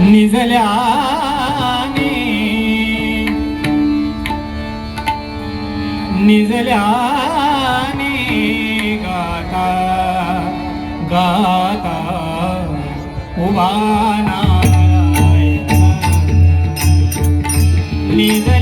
निजल्याने. निजल्याने गाता गाता उभाना निजल्या